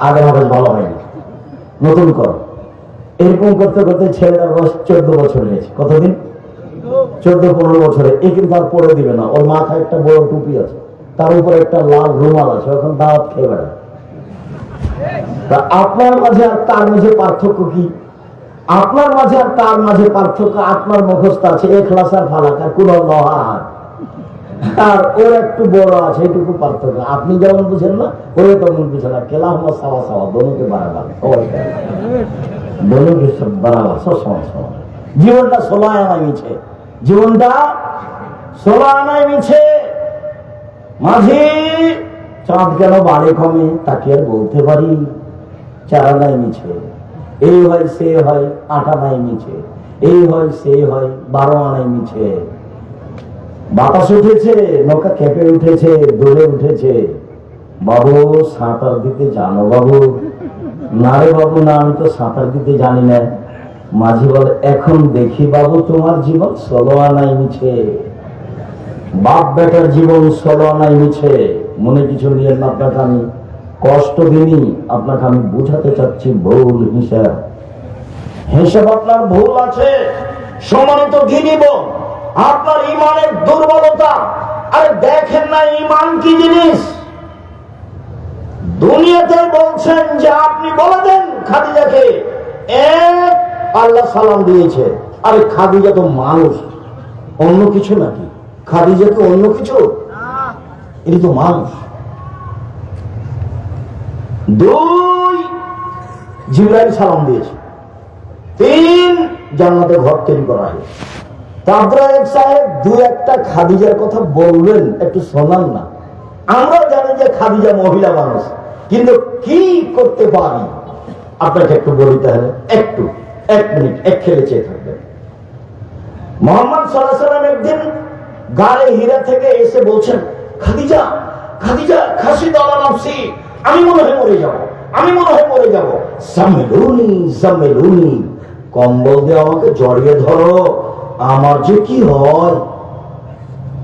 আগের হাফেজ ভালো হয়নি নতুন কর। এরকম করতে করতে ছেলেটার বয়স চোদ্দ বছর হয়েছে। কতদিন? চোদ্দ, পনেরো বছরে। এ কিন্তু আর পরে দিবে না। ওর মাথায় একটা বড় টুপি আছে। তার উপরে একটা লাল রুমাল আছে। এখন দাওয়াত খেয়ে বেড়ায়। আপনার মাঝে আর তার মাঝে পার্থক্য কি? আপনার মাঝে আর তার মাঝে পার্থক্য, আপনার মুখস্থ আছে। এখলাস আর ফালাক আর কোন লহার আর ওর একটু বড় আছে এইটুকু পার্থক্য। আপনি যেমন বুঝেন না ওরে তেমন বুঝে না। কেলা হলো সাওয়া সাওয়া দনুকে বারাবার দনুকে সব বারাবার সব সমান সমান। জীবনটা ষোলো আনায় মিছে। জীবনটা ষোলো আনায় মিছে। মাঝি, চাঁদ কেন বাড়ে কমে, তাকে আর বলতে পারি। চারা নাই মিছে। এই হয়, সে হয়, আটা নাই মিছে। এই হয়, সে হয়, বারো আনাই মিছে। বাতাস উঠেছে, নৌকা কেঁপে উঠেছে দোলে উঠেছে। বাবু, সাঁতার দিতে জানো বাবু? না রে বাবু, না, আমি তো সাঁতার দিতে জানি না। মাঝি বলে, এখন দেখি বাবু, তোমার জীবন ষোলো আনাই মিছে। বাপ বেটার জীবন ষোলো আনাই মিছে। মনে কিছু নিয়ে আপনাকে আমি কষ্ট দিনই আপনাকে আমি বুঝাতে চাচ্ছি ভুল হিসাব। হিসাব আপনার ভুল আছে। সমানিত ঘিনিব আপনার ইমানের দুর্বলতা, আরে দেখেন না ইমান কি জিনিস? দুনিয়াতে বলছেন যে আপনি বলে দেন খাদিজাকে, এক আল্লাহ সালাম দিয়েছে, আরে খাদিজা তো মানুষ, অন্য কিছু নাকি? খাদিজা কি অন্য কিছু? এটি তো মানুষ। দুই, জিবরাইল সালাম দিয়েছে, তিন জান্নাতে ঘর তৈরি করা হয়েছে। খাদিজার কথা একটু খাদিজা মহিলা মানুষ কি করতে একদিন গাড়ে হীরা থেকে এসে বলছেন, খাদিজা খাদিজা, খাসি আমি মনে হয় মরে যাব, আমি মনে হয় মরে যাব। কম্বল দিয়ে আমাকে জড়িয়ে ধরো। আমার যে কি হয়?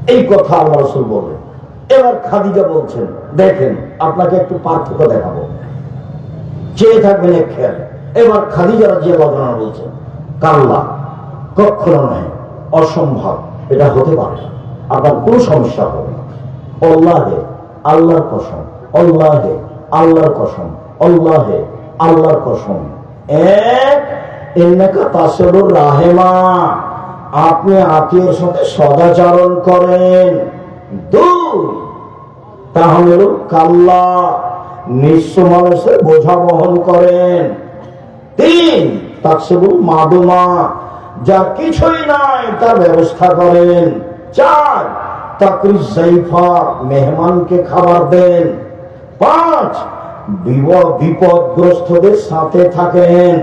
এই কথা আল্লাহ রসুল বলেন এবার খাদিজা বলছেন, দেখেন, আপনাকে একটু পার্থক্য দেখাবো। চেয়ে থাকবেন এক খেয়াল। এবার খাদিজা রাজিয়া ঘটনা বলছেন, কাল্লা কখনো নয়, অসম্ভব। এটা হতে পারে, আপনার কোনো সমস্যা হবে না। অল্লাহে আল্লাহর কসম, অল্লাহে আল্লাহর কসম, অল্লাহে আল্লাহর কসম। এক এনাকা তাসরুর রাহেমা। আপনি আত্মীয়র সাথে সদাচরণ করেন। দুই তাহলে কাল্লা, নিঃস্ব মানুষের বোঝা বহন করেন। তিন তাকসিবুল মাদুমা, যা কিছুই নাই তার ব্যবস্থা করেন। চার তাকরি জাইফা মেহমানকে খাবার দেন। পাঁচ, বিপদ বিপদগ্রস্তদের সাথে থাকেন।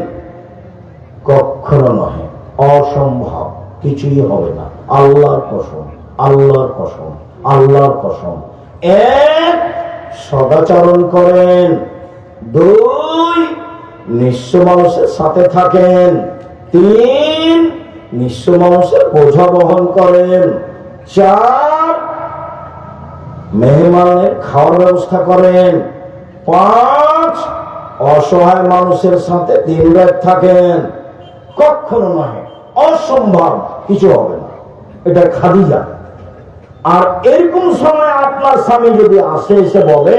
কখনো নয় অসম্ভব। কিছুই হবে না। আল্লাহর কসম আল্লাহর কসম আল্লাহর কসম। এক, সদাচরণ করেন। দুই, নিঃস্ব মানুষের সাথে থাকেন। তিন, নিঃস্ব মানুষের বোঝা বহন করেন। চার, মেহমানের খাওয়ার ব্যবস্থা করেন। পাঁচ, অসহায় মানুষের সাথে দিন রাত থাকেন। কখনো নয় অসম্ভব, কিছু হবে না। এটা খাদিজা। আর এরকম সময় আপনার স্বামী যদি আসে, এসে বলে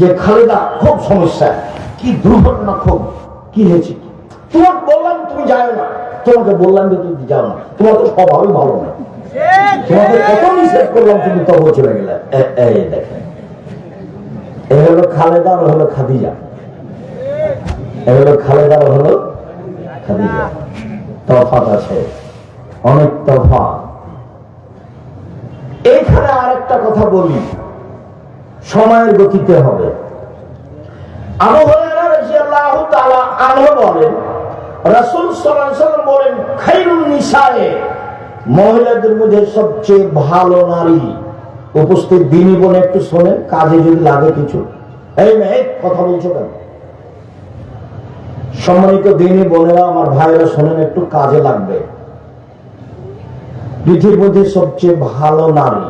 যে, খালেদা, খুব সমস্যা। কি দুর্ঘটনা, খুব কি হয়েছে? তোমার বললাম, তুমি যাও না। তোমাকে বললাম যে, তুমি যাও না। তোমার তো স্বভাবই ভালো না। তোমাকে কত নিষেধ করলাম, তুমি চলে গেলে। এ হলো খালেদা, আর হলো খাদিজা। এ হলো খালেদা, আর হলো খাদিজা। তফাত আছে। অনেক তফাৎ। এখানে আরেকটা কথা বলি। সময়ের গতিতে হবে। আবু হুরায়রা রাদিয়াল্লাহু তাআলা আনহু বলেন, রাসূল সাল্লাল্লাহু আলাইহি ওয়াসাল্লাম বলেন খায়রুন নিসায়ে। মহিলাদের মধ্যে সবচেয়ে ভালো নারী উপস্থিত, দিনী বলে একটু শোনেন, কাজে যদি লাগে কিছু। এই মেয়ে, কথা বলছো কেন? সম্মানিত দিনী বোনেরা আমার ভাইয়েরা শোনেন একটু কাজে লাগবে। পৃথিবীর মধ্যে সবচেয়ে ভালো নারী